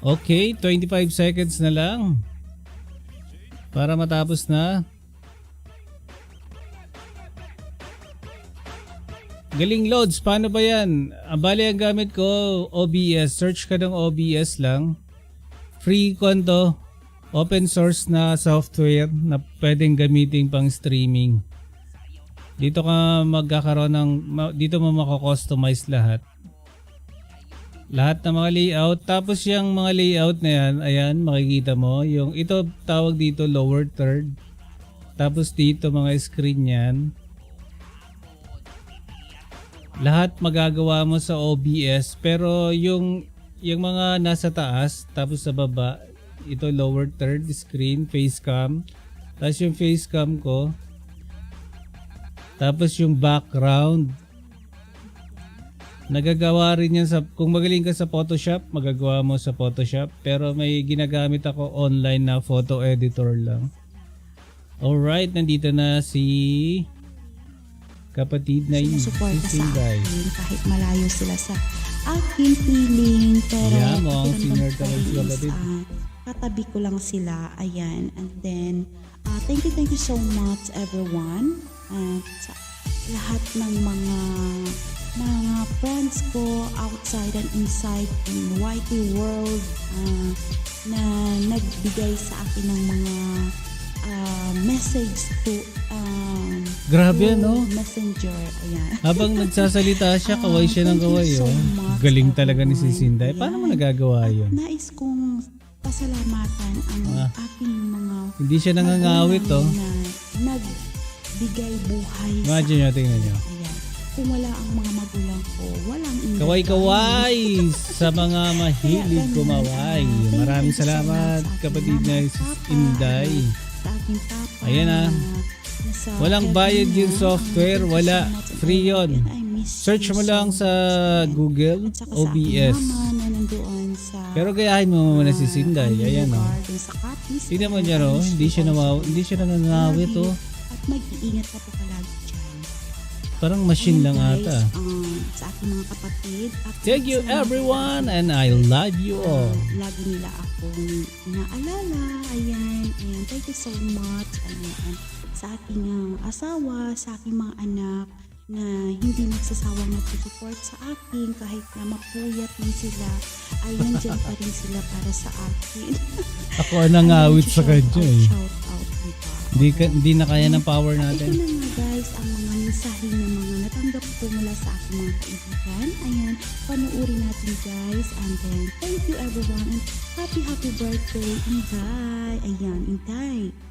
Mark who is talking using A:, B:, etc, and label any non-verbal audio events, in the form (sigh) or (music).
A: Okay, 25 seconds na lang. Para matapos na. Galing loads, paano ba yan? Ang bali ang gamit ko, OBS. Search ka ng OBS lang. Free konto. Open source na software na pwedeng gamitin pang streaming. Dito ka magkakaroon ng, dito mo mako-customize lahat. Lahat ng mga layout. Tapos yung mga layout na yan, ayan, makikita mo. Yung ito tawag dito lower third. Tapos dito mga screen yan. Lahat magagawa mo sa OBS. Pero yung, yung mga nasa taas, tapos sa baba, ito lower third screen, face cam. Tapos yung face cam ko. Tapos yung background. Nagagawa rin yan sa, kung magaling ka sa Photoshop, magagawa mo sa Photoshop. Pero may ginagamit ako online na photo editor lang. Alright, nandito na si kapatid na yung
B: sumusuporta sa akin kahit malayo sila sa aking feeling. Pero
A: Yeah, mo, ang senior talaga
B: is,
A: si kapatid.
B: ah, katabi ko lang sila. Ayan. And then, ah, thank you, thank you so much everyone. At sa lahat ng mga mga friends ko outside and inside in YT world ah, na nagbigay sa akin ng mga ah, message to um,
A: Grabe,
B: through
A: no?
B: Messenger. Ayan.
A: Habang nagsasalita siya, (laughs) kaway siya ng kaway.
B: so
A: Oh. Galing talaga ni si. Sinday. Paano mo nagagawa yun?
B: Nais kong pasalamatan ang
A: Ah.
B: aking mga
A: Hindi siya nangangawit, oh.
B: na nagbigay buhay
A: Imagine nyo,
B: sa
A: tingnan nyo.
B: Ayan. Kung wala ang mga magulang walang indang
A: Kaway-kaway sa mga mahilig kumaway. Maraming salamat kapatid na si Inday. Ayan, ah. Walang bayad yung software, wala. Free yun. Search mo lang sa. Google, OBS. Pero gayahin mo muna si Sinday. Ayan, oh.
B: sa Capiz.
A: Tingnan mo niya, oh. Hindi siya nawaw, hindi siya nanganawit, oh.
B: At mag-iingat ka po palagi dyan.
A: Parang machine lang ata.
B: um, aking mga kapatid. At
A: Thank you everyone and I love you all.
B: Uh, lagi nila akong inaalala. Ayan, ayan. Thank you so much. Ayan. Sa aking uh, asawa, sa aking mga anak na hindi nagsasawang nagsusupport sa akin kahit na mapuyat man sila ay nandyan pa rin sila para sa akin.
A: Ako ang nangawit sa kanya eh.
B: Shout out, diba?
A: Hindi, ka, hindi na kaya ng power
B: Ito
A: natin.
B: na nga guys, ang mga mensahe na mga natanggap ko mula sa aking mga kaibigan. Ayan, panuuri natin guys. And then, thank you everyone. And happy, happy birthday, Inday. Ayan, Inday.